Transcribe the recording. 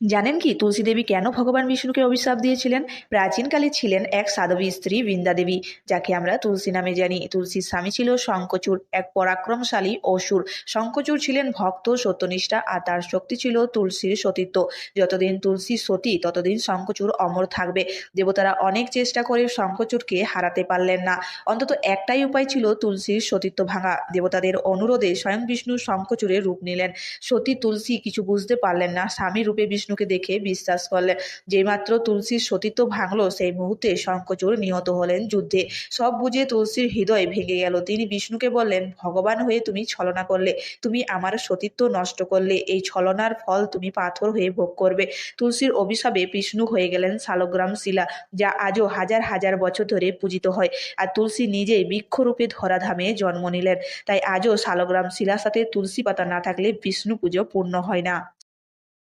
জানেন কি, তুলসী দেবী কেন ভগবান বিষ্ণুকে অভিশাপ দিয়েছিলেন? প্রাচীনকালে ছিলেন এক সাধবী স্ত্রী বৃন্দা দেবী, যাকে আমরা তুলসী নামে জানি। তুলসীর স্বামী ছিল শঙ্কচুর এক পরাক্রমশালী অসুর। শঙ্কচুর ছিলেন ভক্ত, সত্যনিষ্ঠা, আর তার শক্তি ছিল তুলসীর সতীত্ব। যতদিন তুলসী সতী, ততদিন শঙ্কচুর অমর থাকবে। দেবতারা অনেক চেষ্টা করে শঙ্কচূড়কে হারাতে পারলেন না। অন্তত একটাই উপায় ছিল তুলসীর সতীত্ব ভাঙা। দেবতাদের অনুরোধে স্বয়ং বিষ্ণু শঙ্কচূড়ের রূপ নিলেন। সতী তুলসী কিছু বুঝতে পারলেন না, স্বামী রূপে বিষ্ণুকে দেখে বিশ্বাস করলেন যেইমাত্র তুলসীর সতীত্ব ভাঙলো, সেই মুহূর্তে শঙ্কচূড় নিহত হলেন যুদ্ধে। সব বুঝে তুলসীর হৃদয় ভেঙে গেল। তিনি বিষ্ণুকে বললেন, ভগবান হয়ে তুমি ছলনা করলে, তুমি আমার সতীত্ব নষ্ট করলে, এই ছলনার ফল তুমি পাথর হয়ে ভোগ করবে। তুলসীর অভিশাপে বিষ্ণু হয়ে গেলেন শালগ্রাম শিলা, যা আজও হাজার হাজার বছর ধরে পূজিত হয়, আর তুলসী নিজেই বৃক্ষরূপে ধরাধামে জন্ম নিলেন। তাই আজও শালগ্রাম শিলার সাথে তুলসী পাতা না থাকলে বিষ্ণু পুজো পূর্ণ হয় না।